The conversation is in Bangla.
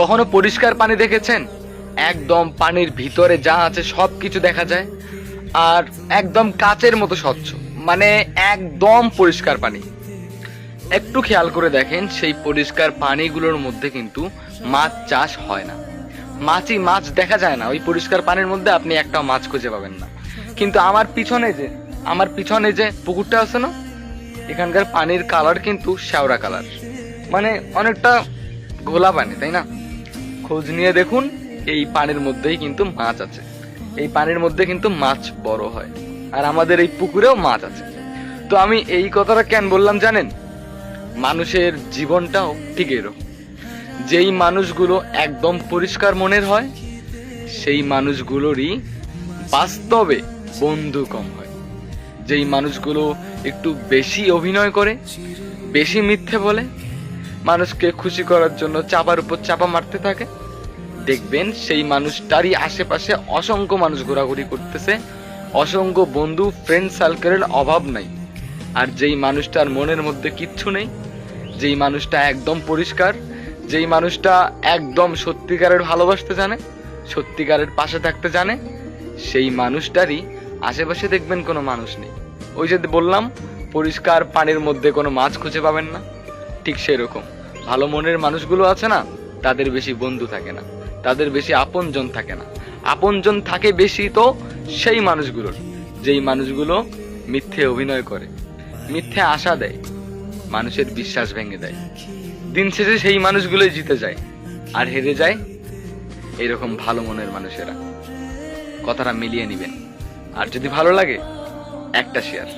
কখনো পরিষ্কার পানি দেখেছেন? একদম পানির ভিতরে যা আছে সব কিছু দেখা যায়। আর একদম কাচের মতো স্বচ্ছ। মানে একদম পরিষ্কার পানি। একটু খেয়াল করে দেখেন, সেই পরিষ্কার পানিগুলোর মধ্যে কিন্তু মাছ চাষ হয় না। মাছই মাছ দেখা যায় না। ওই পরিষ্কার পানির মধ্যে আপনি একটাও মাছ খুঁজে পাবেন না। কিন্তু আমার পিছনে যে, আমার পিছনে যে পুকুরটা আছে না, এখানকার পানির কালার কিন্তু শ্যাওড়া কালার। মানে অনেকটা ঘোলা পানি, তাই না? খোঁজ নিয়ে দেখুন, এই পানির মধ্যেই কিন্তু মাছ আছে। এই পানির মধ্যে কিন্তু মাছ বড় হয়। আর আমাদের এই পুকুরেও মাছ আছে। তো আমি এই কথাটা কেন বললাম জানেন? মানুষের জীবনটাও ঠিক এরকম। যেই মানুষগুলো একদম পরিষ্কার মনের হয়, সেই মানুষগুলোরই বাস্তবে বন্ধু কম হয়। যেই মানুষগুলো একটু বেশি অভিনয় করে, বেশি মিথ্যে বলে, মানুষকে খুশি করার জন্য চাপার উপর চাপা মারতে থাকে দেখবেন সেই মানুষটারই আশেপাশে অসংখ্য মানুষ ঘোরাঘুরি করতেছে, অসংখ্য বন্ধু ফ্রেন্ড সার্কেলের অভাব নাই। আর যেই মানুষটার মনের মধ্যে কিচ্ছু নেই, যেই মানুষটা একদম পরিষ্কার, যেই মানুষটা একদম সত্যিকারের ভালোবাসতে জানে, সত্যিকারের পাশে থাকতে জানে, সেই মানুষটারই আশেপাশে দেখবেন কোনো মানুষ নেই। ওই যে বললাম, পরিষ্কার পানির মধ্যে কোনো মাছ খুঁজে পাবেন না। ঠিক সেরকম। ভালো মনের মানুষগুলো আছে না, তাদের বেশি বন্ধু থাকে না। তাদের বেশি আপনজন থাকে না। আপনজন থাকে বেশি তো সেই মানুষগুলোর, যেই মানুষগুলো মিথ্যে অভিনয় করে, মিথ্যে আশা দেয়, মানুষের বিশ্বাস ভেঙে দেয়। দিন শেষে সেই মানুষগুলোই জিতে যায়, আর হেরে যায় এরকম ভালো মনের মানুষেরা। কথাটা মিলিয়ে নিবেন। আর যদি ভালো লাগে, একটা শেয়ার